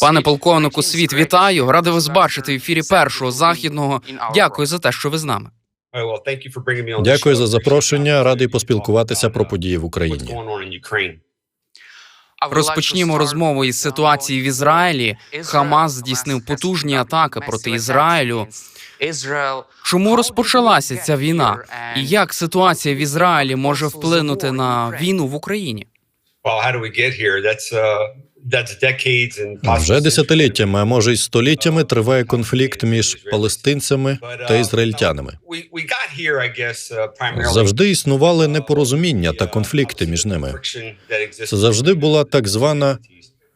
Пане полковнику, світ вітаю. Радий вас бачити в ефірі першого західного. Дякую за те, що ви з нами. Дякую за запрошення. Радий поспілкуватися про події в Україні. Розпочнімо розмову із ситуації в Ізраїлі. Хамас здійснив потужні атаки проти Ізраїлю. Чому розпочалася ця війна? І як ситуація в Ізраїлі може вплинути на війну в Україні? Вже десятиліттями, а може й століттями, триває конфлікт між палестинцями та ізраїльтянами. Завжди існували непорозуміння та конфлікти між ними. Це завжди була так звана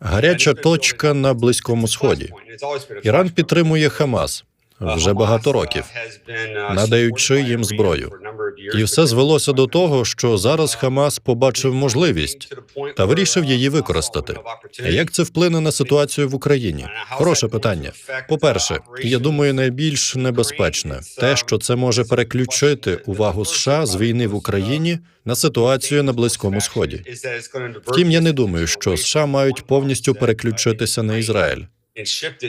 гаряча точка на близькому сході. Іран підтримує Хамас вже багато років, надаючи їм зброю. І все звелося до того, що зараз Хамас побачив можливість та вирішив її використати. Як це вплине на ситуацію в Україні? Хороше питання. По-перше, я думаю, найбільш небезпечне те, що це може переключити увагу США з війни в Україні на ситуацію на близькому сході. Втім, я не думаю, що США мають повністю переключитися на Ізраїль.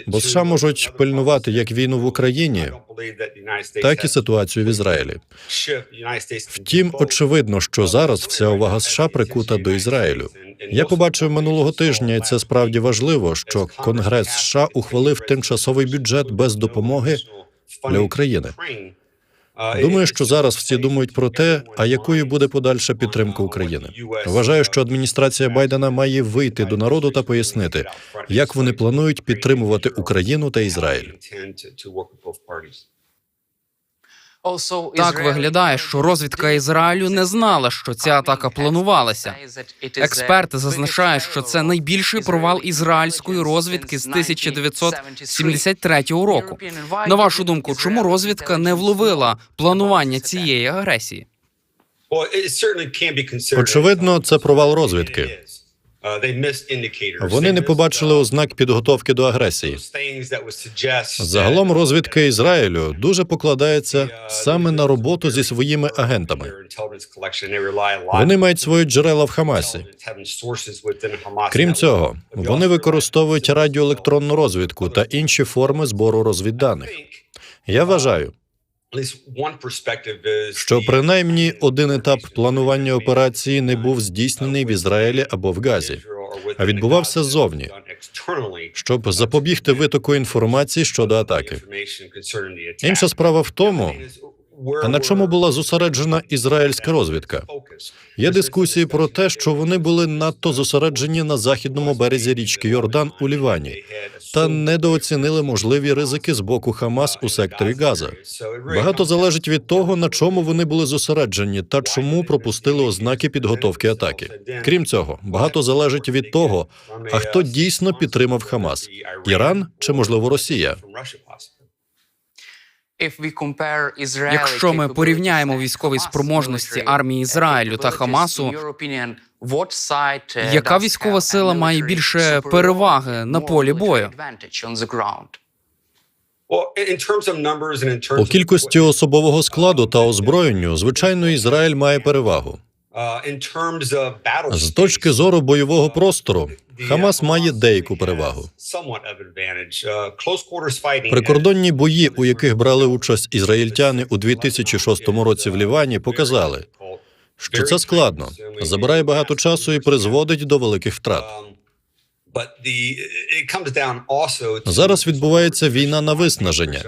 Бо США можуть пильнувати як війну в Україні, так і ситуацію в Ізраїлі. Втім, очевидно, що зараз вся увага США прикута до Ізраїлю. Я побачив минулого тижня, і це справді важливо, що Конгрес США ухвалив тимчасовий бюджет без допомоги для України. Думаю, що зараз всі думають про те, а якою буде подальша підтримка України. Вважаю, що адміністрація Байдена має вийти до народу та пояснити, як вони планують підтримувати Україну та Ізраїль. Так виглядає, що розвідка Ізраїлю не знала, що ця атака планувалася. Експерти зазначають, що це найбільший провал ізраїльської розвідки з 1973 року. На вашу думку, чому розвідка не вловила планування цієї агресії? Очевидно, це провал розвідки. Вони не побачили ознак підготовки до агресії. Загалом розвідка Ізраїлю дуже покладається саме на роботу зі своїми агентами. Вони мають свої джерела в Хамасі. Крім цього, вони використовують радіоелектронну розвідку та інші форми збору розвідданих. Я вважаю, що принаймні один етап планування операції не був здійснений в Ізраїлі або в Газі, а відбувався ззовні, щоб запобігти витоку інформації щодо атаки. Інша справа в тому, а на чому була зосереджена ізраїльська розвідка. Є дискусії про те, що вони були надто зосереджені на західному березі річки Йордан у Лівані та недооцінили можливі ризики з боку Хамас у секторі Газа. Багато залежить від того, на чому вони були зосереджені та чому пропустили ознаки підготовки атаки. Крім цього, багато залежить від того, а хто дійсно підтримав Хамас Іран чи можливо Росія. Якщо ми порівняємо військові спроможності армії Ізраїлю та Хамасу, яка військова сила має більше переваги на полі бою? По кількості особового складу та озброєнню, звичайно, Ізраїль має перевагу. З точки зору бойового простору, Хамас має деяку перевагу. Прикордонні бої, у яких брали участь ізраїльтяни у 2006 році в Лівані, показали, що це складно, забирає багато часу і призводить до великих втрат. Зараз відбувається війна на виснаження.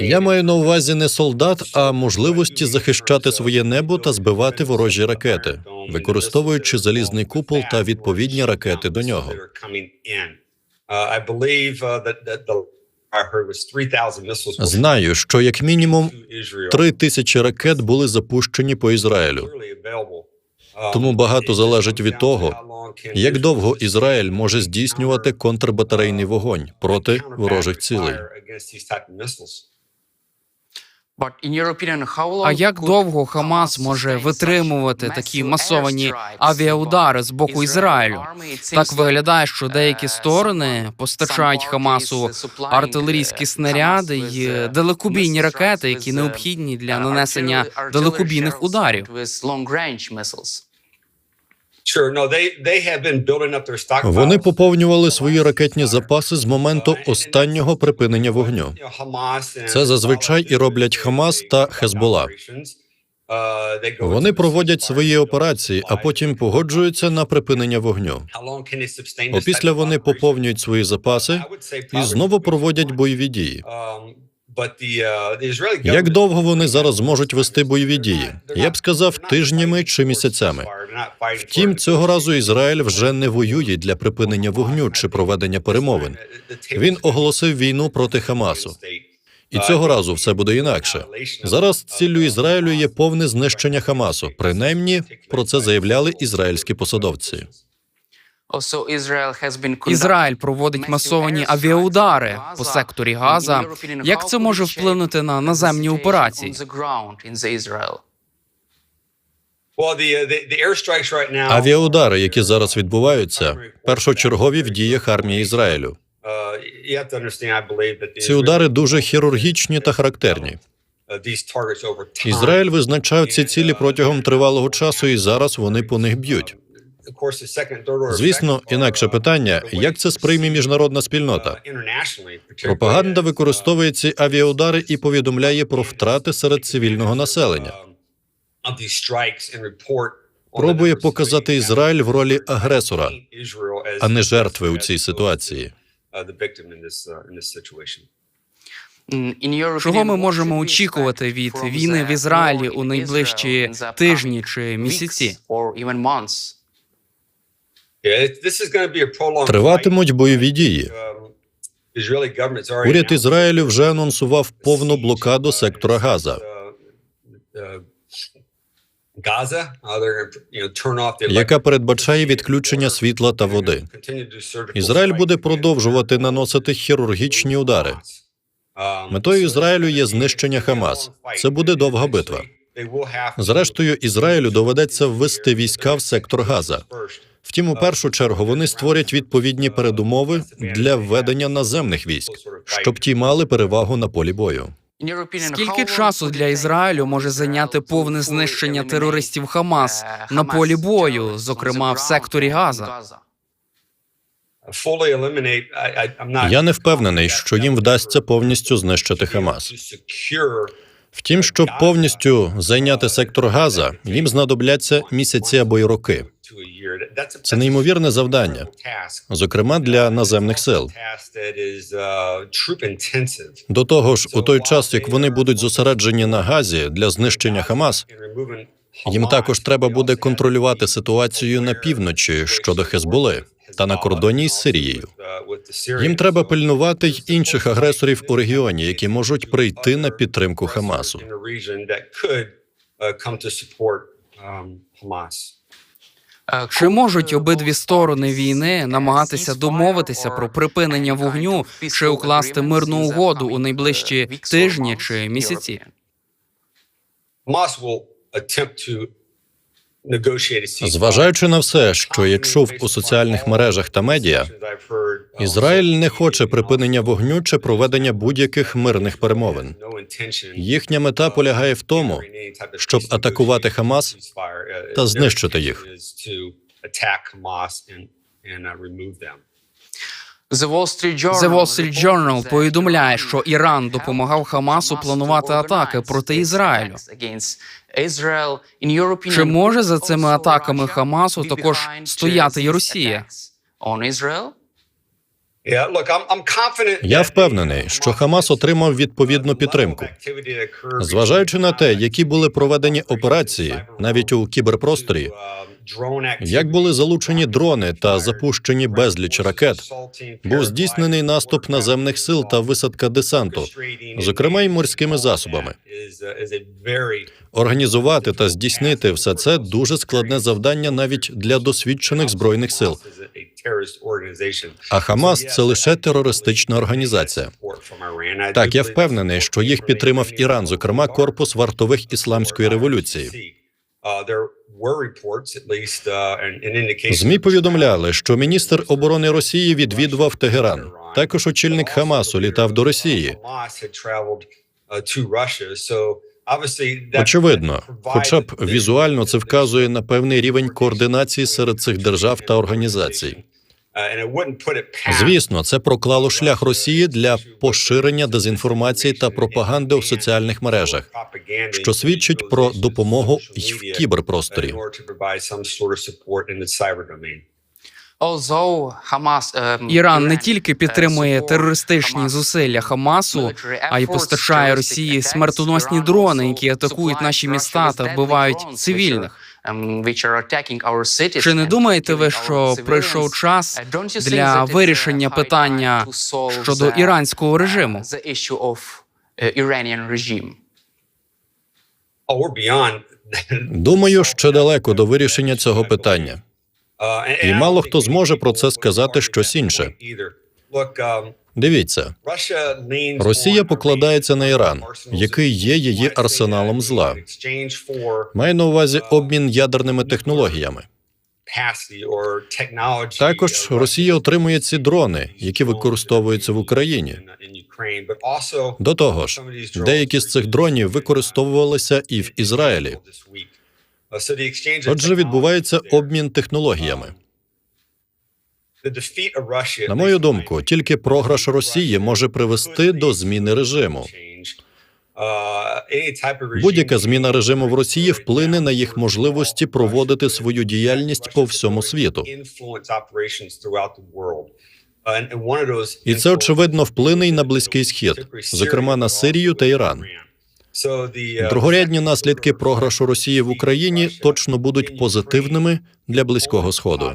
Я маю на увазі не солдат, а можливості захищати своє небо та збивати ворожі ракети, використовуючи залізний купол та відповідні ракети до нього. Знаю, що як мінімум три тисячі ракет були запущені по Ізраїлю. Тому багато залежить від того, як довго Ізраїль може здійснювати контрбатарейний вогонь проти ворожих цілей. А як довго Хамас може витримувати такі масовані авіаудари з боку Ізраїлю? Так виглядає, що деякі сторони постачають Хамасу артилерійські снаряди й далекобійні ракети, які необхідні для нанесення далекобійних ударів. Вони поповнювали свої ракетні запаси з моменту останнього припинення вогню. Це зазвичай і роблять Хамас та Хезбола. Вони проводять свої операції, а потім погоджуються на припинення вогню. Опісля вони поповнюють свої запаси і знову проводять бойові дії. Як довго вони зараз зможуть вести бойові дії? Я б сказав, тижнями чи місяцями. Втім, цього разу Ізраїль вже не воює для припинення вогню чи проведення перемовин. Він оголосив війну проти Хамасу. І цього разу все буде інакше. Зараз ціллю Ізраїлю є повне знищення Хамасу. Принаймні про це заявляли ізраїльські посадовці. Ізраїль проводить масовані авіаудари по секторі Газа. Як це може вплинути на наземні операції? Авіаудари, які зараз відбуваються, першочергові в діях армії Ізраїлю. Ці удари дуже хірургічні та характерні. Ізраїль визначав ці цілі протягом тривалого часу, і зараз вони по них б'ють. Звісно, інакше питання: як це сприйме міжнародна спільнота? Пропаганда використовує ці авіаудари і повідомляє про втрати серед цивільного населення. Пробує показати Ізраїль в ролі агресора, а не жертви у цій ситуації. Чого ми можемо очікувати від війни в Ізраїлі у найближчі тижні чи місяці? Триватимуть бойові дії. Уряд Ізраїлю вже анонсував повну блокаду сектора Газа. яка передбачає відключення світла та води. Ізраїль буде продовжувати наносити хірургічні удари. Метою Ізраїлю є знищення Хамас. Це буде довга битва. Зрештою, Ізраїлю доведеться ввести війська в сектор Газа. Втім, у першу чергу вони створять відповідні передумови для введення наземних військ, щоб ті мали перевагу на полі бою. Скільки часу для Ізраїлю може зайняти повне знищення терористів Хамас на полі бою, зокрема в секторі Газа? Я не впевнений, що їм вдасться повністю знищити Хамас. Втім, щоб повністю зайняти сектор Газа, їм знадобляться місяці або й роки. Це неймовірне завдання, зокрема для наземних сил. До того ж, у той час, як вони будуть зосереджені на газі для знищення Хамас, їм також треба буде контролювати ситуацію на півночі щодо Хезболи та на кордоні з Сирією. Їм треба пильнувати й інших агресорів у регіоні, які можуть прийти на підтримку Хамасу. Чи можуть обидві сторони війни намагатися домовитися про припинення вогню чи укласти мирну угоду у найближчі тижні чи місяці? Зважаючи на все, що я чув у соціальних мережах та медіа, Ізраїль не хоче припинення вогню чи проведення будь-яких мирних перемовин. Їхня мета полягає в тому, щоб атакувати Хамас та знищити їх. The Wall Street Journal повідомляє, що Іран допомагав Хамасу планувати атаки проти Ізраїлю. Чи може за цими атаками Хамасу також стояти і Росія? Я впевнений, що Хамас отримав відповідну підтримку. Зважаючи на те, які були проведені операції навіть у кіберпросторі, як були залучені дрони та запущені безліч ракет, був здійснений наступ наземних сил та висадка десанту, зокрема й морськими засобами. Організувати та здійснити все це дуже складне завдання навіть для досвідчених збройних сил. А Хамас це лише терористична організація. Так, я впевнений, що їх підтримав Іран, зокрема корпус вартових ісламської революції. ЗМІ повідомляли, що міністр оборони Росії відвідував Тегеран. Також очільник Хамасу літав до Росії. Очевидно, хоча б візуально це вказує на певний рівень координації серед цих держав та організацій. Звісно, це проклало шлях Росії для поширення дезінформації та пропаганди у соціальних мережах, що свідчить про допомогу й в кіберпросторі. Іран не тільки підтримує терористичні зусилля Хамасу, а й постачає Росії смертоносні дрони, які атакують наші міста та вбивають цивільних. Чи не думаєте ви, що прийшов час для вирішення питання щодо іранського режиму? Думаю, ще далеко до вирішення цього питання. І мало хто зможе про це сказати щось інше. Дивіться, Росія покладається на Іран, який є її арсеналом зла. маю на увазі обмін ядерними технологіями. Також Росія отримує ці дрони, які використовуються в Україні. До того ж, деякі з цих дронів використовувалися і в Ізраїлі. Отже, відбувається обмін технологіями. На мою думку, тільки програш Росії може привести до зміни режиму. Будь-яка зміна режиму в Росії вплине на їх можливості проводити свою діяльність по всьому світу. І це очевидно вплине й на близький схід, зокрема на Сирію та Іран. Другорядні наслідки програшу Росії в Україні точно будуть позитивними для близького сходу.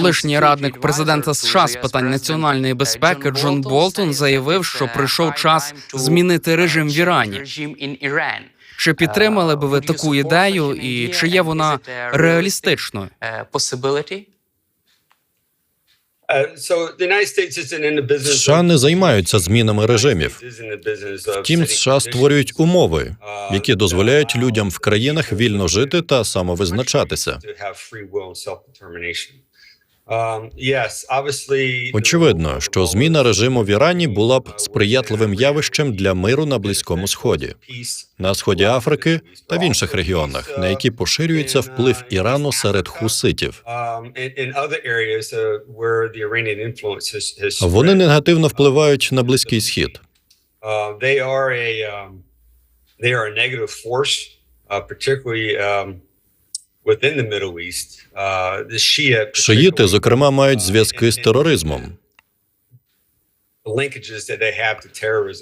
Колишній радник президента США з питань національної безпеки Джон Болтон заявив, що прийшов час змінити режим в Ірані. Чи підтримали би ви таку ідею, і чи є вона реалістичною? США не займаються змінами режимів. Втім, США створюють умови, які дозволяють людям в країнах вільно жити та самовизначатися. Очевидно, що зміна режиму в Ірані була б сприятливим явищем для миру на близькому сході, на сході Африки та в інших регіонах, на які поширюється вплив Ірану серед хуситів. Вони негативно впливають на близький схід. Uh, they are a um, they are a negative force, uh, particularly Шиїти, зокрема, мають зв'язки з тероризмом.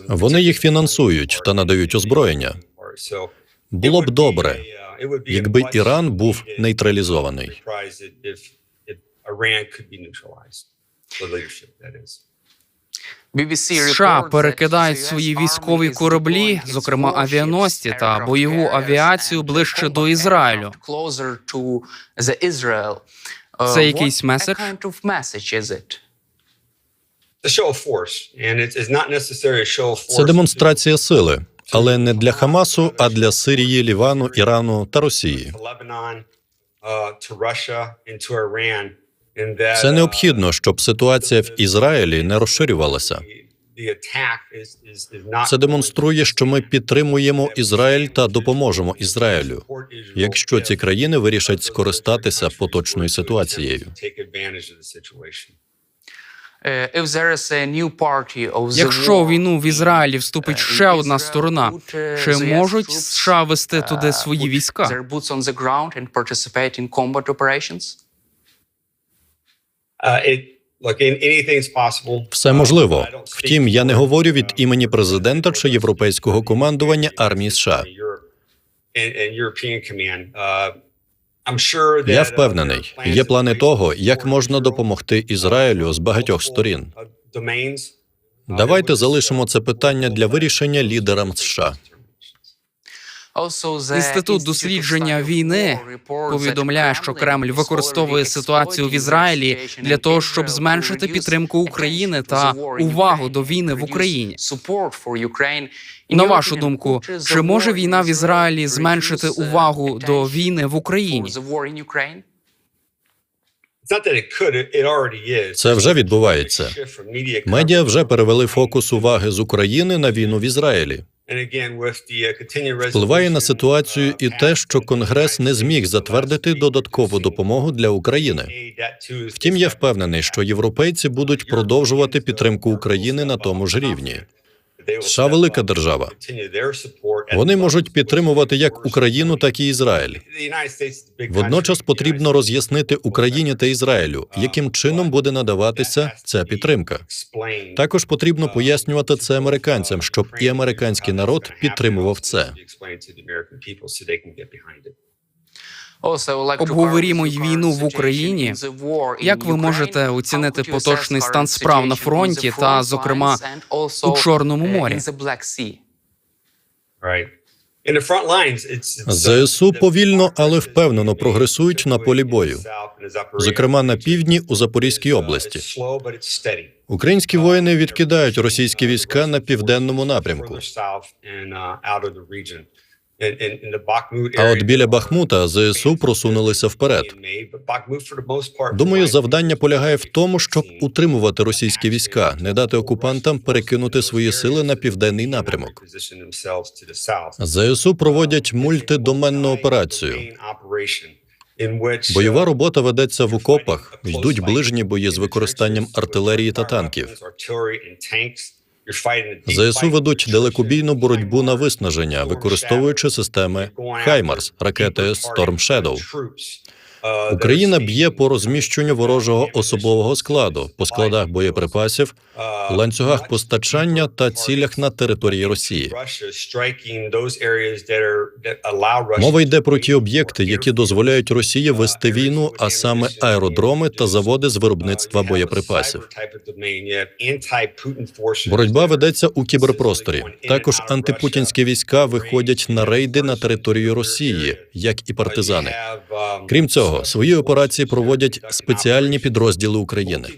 Вони їх фінансують та надають озброєння. Було б добре, uh, якби Іран був нейтралізований. surprise if, if Iran could be neutralized. The leadership, that is. США перекидають свої військові кораблі, зокрема авіаносці та бойову авіацію, ближче до Ізраїлю. Це якийсь меседж? Це демонстрація сили, але не для Хамасу, а для Сирії, Лівану, Ірану та Росії. Це uh, необхідно, щоб ситуація в Ізраїлі не розширювалася. Це демонструє, що ми підтримуємо Ізраїль та допоможемо Ізраїлю, якщо ці країни вирішать скористатися поточною ситуацією. Situation. Якщо у війну в Ізраїлі вступить ще одна сторона, чи можуть США вести туди свої війська? Все можливо. Втім, я не говорю від імені президента чи європейського командування армії США. Я впевнений, є плани того, як можна допомогти Ізраїлю з багатьох сторін. Давайте залишимо це питання для вирішення лідерам США. Інститут дослідження війни повідомляє, що Кремль використовує ситуацію в Ізраїлі для того, щоб зменшити підтримку України та увагу до війни в Україні. На вашу думку, чи може війна в Ізраїлі зменшити увагу до війни в Україні? Це вже відбувається. Медіа вже перевели фокус уваги з України на війну в Ізраїлі. Uh, Впливає на ситуацію і те, що Конгрес не зміг затвердити додаткову допомогу для України. Втім, я впевнений, що європейці будуть продовжувати підтримку України на тому ж рівні. США велика держава. Вони можуть підтримувати як Україну, так і Ізраїль. Водночас потрібно роз'яснити Україні та Ізраїлю, яким чином буде надаватися ця підтримка. Також потрібно пояснювати це американцям, щоб і американський народ підтримував це. Обговорімо й війну в Україні. Як ви можете оцінити поточний стан справ на фронті та, зокрема, у Чорному морі? ЗСУ повільно, але впевнено прогресують на полі бою, зокрема на півдні у Запорізькій області. Українські воїни відкидають російські війська на південному напрямку. А от біля Бахмута ЗСУ просунулися вперед. Думаю, завдання полягає в тому, щоб утримувати російські війська, не дати окупантам перекинути свої сили на південний напрямок. ЗСУ проводять мультидоменну операцію. Бойова робота ведеться в окопах, йдуть ближні бої з використанням артилерії та танків. ЗСУ ведуть далекобійну боротьбу на виснаження, використовуючи системи Хаймарс, ракети Storm Shadow. Україна б'є по розміщенню ворожого особового складу, по складах боєприпасів, ланцюгах постачання та цілях на території Росії. Мова йде про ті об'єкти, які дозволяють Росії вести війну, а саме аеродроми та заводи з виробництва боєприпасів. Боротьба ведеться у кіберпросторі. Також антипутінські війська виходять на рейди на територію Росії, як і партизани. Крім цього, свої операції проводять спеціальні підрозділи України.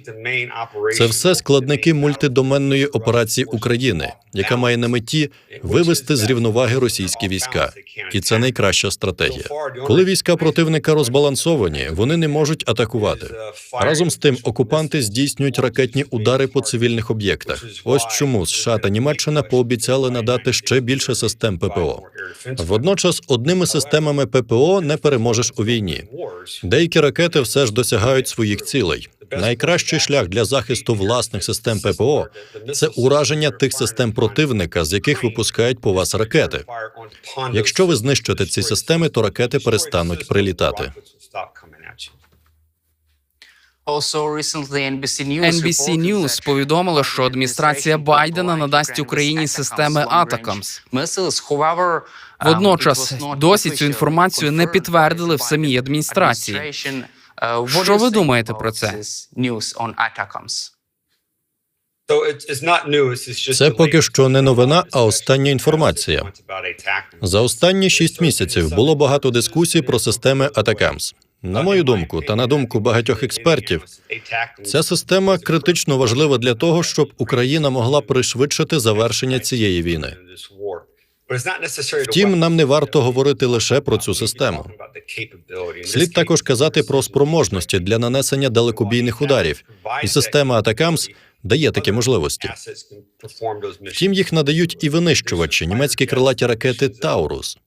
Це все складники мультидоменної операції України, яка має на меті вивести з рівноваги російські війська, і це найкраща стратегія. Коли війська противника розбалансовані, вони не можуть атакувати. Разом з тим, окупанти здійснюють ракетні удари по цивільних об'єктах. Ось чому США та Німеччина пообіцяли надати ще більше систем ППО. Водночас, одними системами ППО не переможеш у війні. Деякі ракети все ж досягають своїх цілей. Найкращий шлях для захисту власних систем ППО це ураження тих систем противника, з яких випускають по вас ракети. Якщо ви знищите ці системи, то ракети перестануть прилітати. NBC News повідомило, що адміністрація Байдена надасть Україні системи Атакамс. Водночас досі цю інформацію не підтвердили в самій адміністрації. Що ви думаєте про це? Це поки що не новина, а остання інформація. За останні шість місяців було багато дискусій про системи Атакамс. На мою думку, та на думку багатьох експертів, ця система критично важлива для того, щоб Україна могла пришвидшити завершення цієї війни. Втім, нам не варто говорити лише про цю систему. Слід також казати про спроможності для нанесення далекобійних ударів, і система Атакамс дає такі можливості. Втім, їх надають і винищувачі німецькі крилаті ракети Таурус.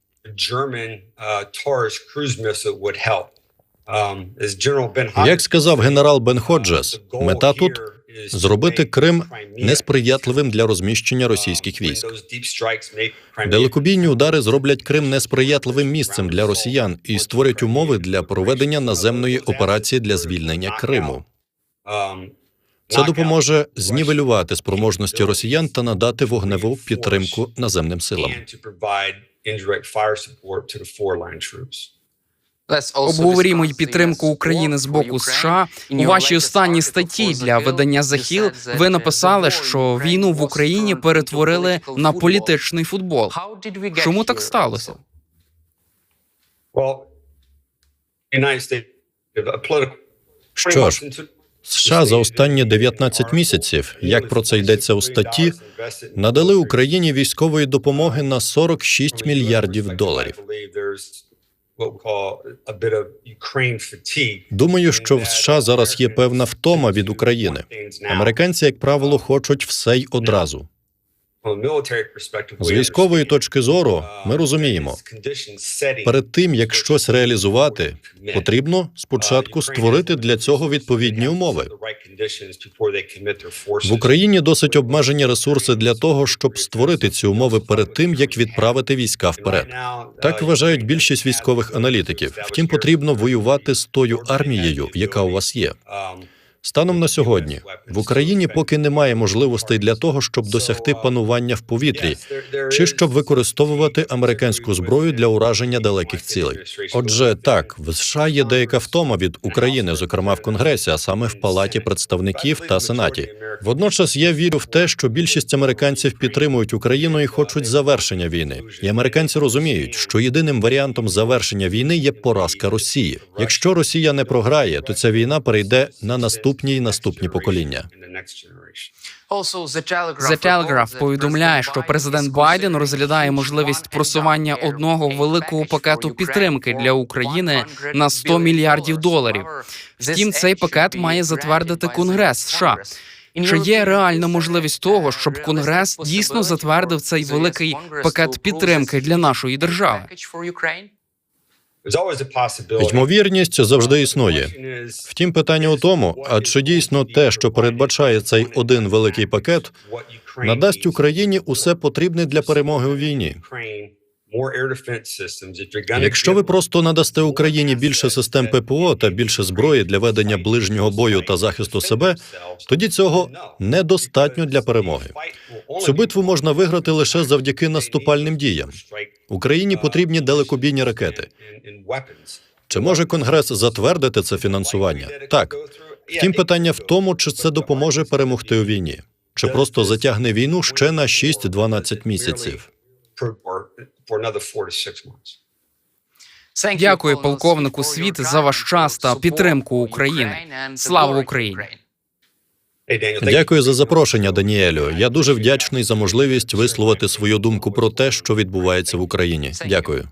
Як сказав генерал Бен Ходжес, мета тут зробити Крим несприятливим для розміщення російських військ. Далекобійні удари зроблять Крим несприятливим місцем для росіян і створять умови для проведення наземної операції для звільнення Криму. Це допоможе знівелювати спроможності росіян та надати вогневу підтримку наземним силам. Обговорімо й підтримку України з боку США. У вашій останній статті для видання «The Hill» ви написали, що війну в Україні перетворили на політичний футбол. Чому так сталося? Що ж, США за останні 19 місяців, як про це йдеться у статті, надали Україні військової допомоги на 46 мільярдів доларів. Думаю, що в США зараз є певна втома від України. Американці, як правило, хочуть все й одразу. З військової точки зору ми розуміємо, перед тим як щось реалізувати, потрібно спочатку створити для цього відповідні умови. В Україні досить обмежені ресурси для того, щоб створити ці умови перед тим, як відправити війська вперед. Так вважають більшість військових аналітиків. Втім, потрібно воювати з тою армією, яка у вас є. Станом на сьогодні в Україні поки немає можливостей для того, щоб досягти панування в повітрі, чи щоб використовувати американську зброю для ураження далеких цілей. Отже, так в США є деяка втома від України, зокрема в Конгресі, а саме в Палаті представників та Сенаті. Водночас я вірю в те, що більшість американців підтримують Україну і хочуть завершення війни. І американці розуміють, що єдиним варіантом завершення війни є поразка Росії. Якщо Росія не програє, то ця війна перейде на наступні й наступні покоління. The Telegraph повідомляє, що президент Байден розглядає можливість просування одного великого пакету підтримки для України на 100 мільярдів доларів. Втім, цей пакет має затвердити Конгрес США. Чи є реальна можливість того, щоб Конгрес дійсно затвердив цей великий пакет підтримки для нашої держави? Ймовірність завжди існує. Втім, питання у тому, а чи дійсно те, що передбачає цей один великий пакет, надасть Україні усе потрібне для перемоги у війні. Якщо ви просто надасте Україні більше систем ППО та більше зброї для ведення ближнього бою та захисту себе, тоді цього недостатньо для перемоги. Цю битву можна виграти лише завдяки наступальним діям. Україні потрібні далекобійні ракети. Чи може Конгрес затвердити це фінансування? Так. Втім, питання в тому, чи це допоможе перемогти у війні, чи просто затягне війну ще на 6-12 місяців. Дякую полковнику Світ за ваш час та підтримку України. Слава Україні! Дякую за запрошення, Даніелю. Я дуже вдячний за можливість висловити свою думку про те, що відбувається в Україні. Дякую.